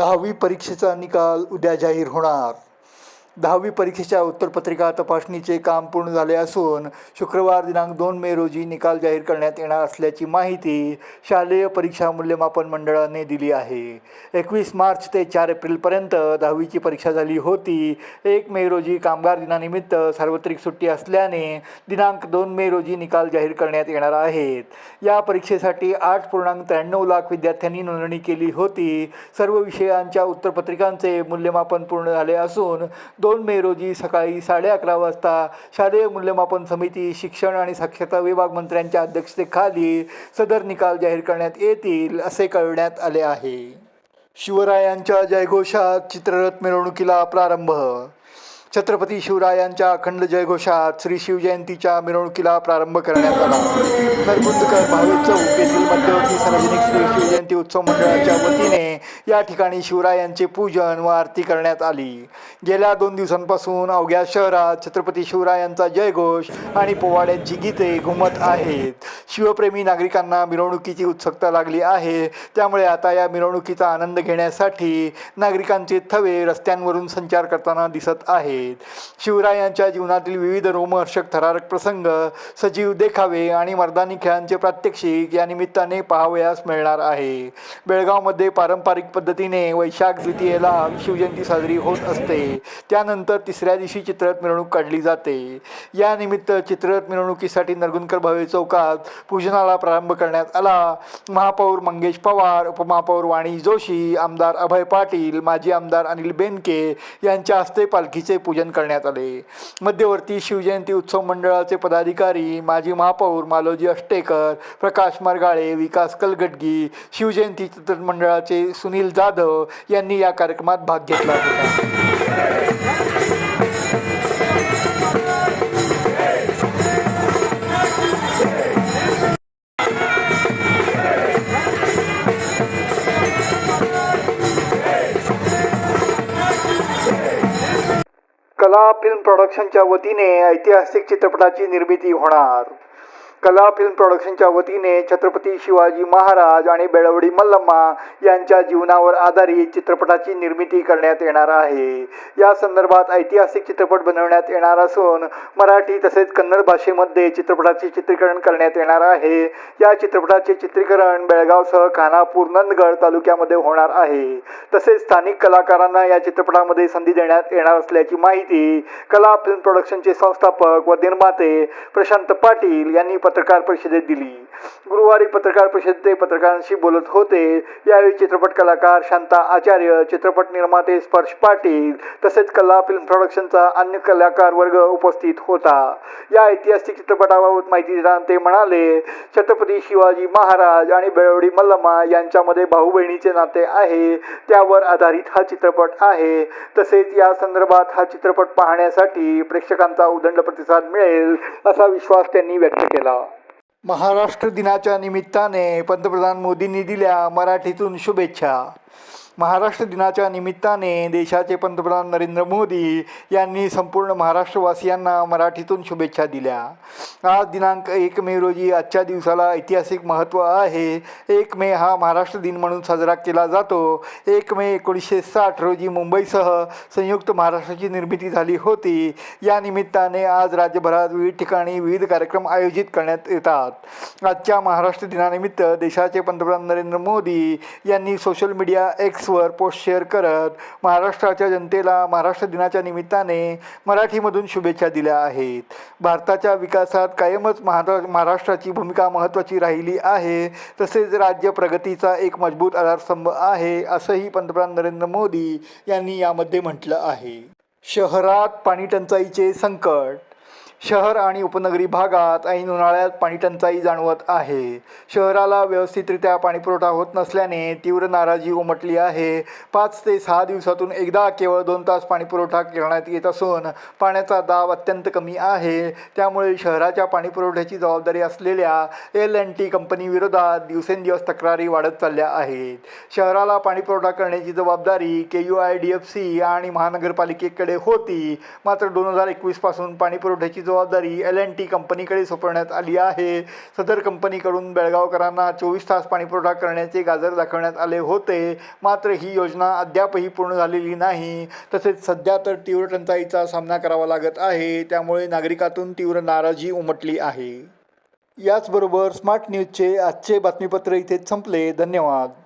दहावी परीक्षेचा निकाल उद्या जाहीर होणार. दहावी परीक्षेच्या उत्तरपत्रिका तपासणीचे काम पूर्ण झाले असून शुक्रवार दिनांक दोन मे रोजी निकाल जाहीर करण्यात येणार असल्याची माहिती शालेय परीक्षा मूल्यमापन मंडळाने दिली आहे. एकवीस मार्च ते चार एप्रिलपर्यंत दहावीची परीक्षा झाली होती. एक मे रोजी कामगार दिनानिमित्त सार्वत्रिक सुट्टी असल्याने दिनांक दोन मे रोजी निकाल जाहीर करण्यात येणार आहेत. या परीक्षेसाठी आठ पूर्णांक त्र्याण्णव लाख विद्यार्थ्यांनी नोंदणी केली होती. सर्व विषयांच्या उत्तरपत्रिकांचे मूल्यमापन पूर्ण झाले असून दोन दोन मे रोजी सकाळी साडे अकरा वाजता शालेय मूल्यमापन समिती शिक्षण आणि साक्षरता विभाग मंत्र्यांच्या अध्यक्षतेखाली सदर निकाल जाहीर करण्यात येतील असे कळवण्यात आले आहे. शिवरायांच्या जयघोषात चित्ररथ मिरवणुकीला प्रारंभ छत्रपती शिवरायांच्या अखंड जयघोषात श्री शिवजयंतीच्या मिरवणुकीला प्रारंभ करण्यात आला. नरगुंदकर भावे चौक येथील मध्यवर्ती सार्वजनिक श्री शिवजयंती उत्सव मंडळाच्या वतीने या ठिकाणी शिवरायांचे पूजन व आरती करण्यात आली. गेल्या दोन दिवसांपासून अवघ्या शहरात छत्रपती शिवरायांचा जयघोष आणि पोवाड्यांची गीते घुमत आहेत. शिवप्रेमी नागरिकांना मिरवणुकीची उत्सुकता लागली आहे. त्यामुळे आता या मिरवणुकीचा आनंद घेण्यासाठी नागरिकांचे थवे रस्त्यांवरून संचार करताना दिसत आहे. आहेत शिवरायांच्या जीवनातील विविध रोमहर्षक थरारक प्रसंग सजीव देखावे आणि मर्दानी खेळांचे प्रात्यक्षिक या निमित्ताने पाहावयास मिळणार आहे. बेळगावमध्ये पारंपरिक पद्धतीने वैशाख द्वितीयेला शिवजयंती साजरी होत असते. त्यानंतर तिसऱ्या दिवशी चित्ररथ मिरवणूक काढली जाते. या निमित्त चित्ररथ मिरवणुकीसाठी नरगुंदकर भावे चौकात पूजनाला प्रारंभ करण्यात आला. महापौर मंगेश पवार उपमहापौर वाणी जोशी आमदार अभय पाटील माजी आमदार अनिल बेनके यांच्या हस्ते पालखीचे पूजन करण्यात आले. मध्यवर्ती शिवजयंती उत्सव मंडळाचे पदाधिकारी माजी महापौर मालोजी अष्टेकर प्रकाश मारगाळे विकास कलगडगी शिवजयंती चित्रपट मंडळाचे सुनील जाधव यांनी या कार्यक्रमात भाग घेतला होता. कला फिल्म प्रोडक्शनच्या वतीने ऐतिहासिक चित्रपटाची निर्मिती होणार. कला फिल्म प्रोडक्शनच्या वतीने छत्रपती शिवाजी महाराज आणि बेळवडी मल्लम्मा यांच्या जीवनावर आधारित चित्रपटाची निर्मिती करण्यात येणार आहे. या संदर्भात ऐतिहासिक चित्रपट बनवण्यात येणार असून मराठी तसेच कन्नड भाषेमध्ये चित्रपटाचे चित्रीकरण करण्यात येणार आहे. या चित्रपटाचे चित्रीकरण बेळगावसह खानापूर नंदगड तालुक्यामध्ये होणार आहे. तसेच स्थानिक कलाकारांना या चित्रपटामध्ये संधी देण्यात येणार असल्याची माहिती कला फिल्म प्रोडक्शनचे संस्थापक व निर्माते प्रशांत पाटील यांनी पत्रकार परिषदेत दिली. गुरुवारी पत्रकार परिषदेत पत्रकारांशी बोलत होते. यावेळी चित्रपट कलाकार शांता आचार्य चित्रपट निर्माते स्पर्श पाटील तसेच कला फिल्म प्रोडक्शनचा अन्य कलाकार वर्ग उपस्थित होता. या ऐतिहासिक चित्रपटाबाबत माहिती देताना ते म्हणाले छत्रपती शिवाजी महाराज आणि बेळवडी मल्लमा यांच्यामध्ये भाऊ बहिणीचे नाते आहे. त्यावर आधारित हा चित्रपट आहे. तसेच या संदर्भात हा चित्रपट पाहण्यासाठी प्रेक्षकांचा उदंड प्रतिसाद मिळेल असा विश्वास त्यांनी व्यक्त केला. महाराष्ट्र दिनाच्या निमित्ताने पंतप्रधान मोदींनी दिल्या मराठीतून शुभेच्छा. महाराष्ट्र दिनाच्या निमित्ताने देशाचे पंतप्रधान नरेंद्र मोदी यांनी संपूर्ण महाराष्ट्रवासियांना मराठीतून शुभेच्छा दिल्या. आज दिनांक एक मे रोजी आजच्या दिवसाला ऐतिहासिक महत्त्व आहे. एक मे हा महाराष्ट्र दिन म्हणून साजरा केला जातो. एक मे एकोणीसशे साठ रोजी मुंबईसह संयुक्त महाराष्ट्राची निर्मिती झाली होती. या निमित्ताने आज राज्यभरात विविध ठिकाणी विविध कार्यक्रम आयोजित करण्यात येतात. आजच्या महाराष्ट्र दिनानिमित्त देशाचे पंतप्रधान नरेंद्र मोदी यांनी सोशल मीडिया एक्सवर पोस्ट शेअर करत महाराष्ट्राच्या जनतेला महाराष्ट्र दिनाच्या निमित्ताने मराठीमधून शुभेच्छा दिल्या आहेत. भारताच्या विकासात कायमच महारा महाराष्ट्राची भूमिका महत्त्वाची राहिली आहे. तसेच राज्य प्रगतीचा एक मजबूत आधारस्तंभ आहे असंही पंतप्रधान नरेंद्र मोदी यांनी यामध्ये म्हटलं आहे. शहरात पाणीटंचाईचे संकट शहर आणि उपनगरी भागात ऐन उन्हाळ्यात पाणीटंचाई जाणवत आहे. शहराला व्यवस्थितरित्या पाणीपुरवठा होत नसल्याने तीव्र नाराजी उमटली आहे. पाच ते सहा दिवसातून एकदा केवळ दोन तास पाणीपुरवठा करण्यात येत असून पाण्याचा दाब अत्यंत कमी आहे. त्यामुळे शहराच्या पाणीपुरवठ्याची जबाबदारी असलेल्या एल एन टी कंपनीविरोधात दिवसेंदिवस तक्रारी वाढत चालल्या आहेत. शहराला पाणीपुरवठा करण्याची जबाबदारी K U I D F C आणि महानगरपालिकेकडे होती. मात्र दोन हजार एकवीसपासून पाणीपुरवठ्याची जबाबदारी एल एन टी कंपनीकडे सोपवण्यात आली आहे. सदर कंपनीकडून बेळगावकरांना चोवीस तास पाणीपुरवठा करण्याचे गाजर दाखवण्यात आले होते. मात्र ही योजना अद्यापही पूर्ण झालेली नाही. तसेच सध्या तर तीव्र टंचाईचा सामना करावा लागत आहे. त्यामुळे नागरिकातून तीव्र नाराजी उमटली आहे. याचबरोबर स्मार्ट न्यूजचे आजचे बातमीपत्र इथेच संपले. धन्यवाद.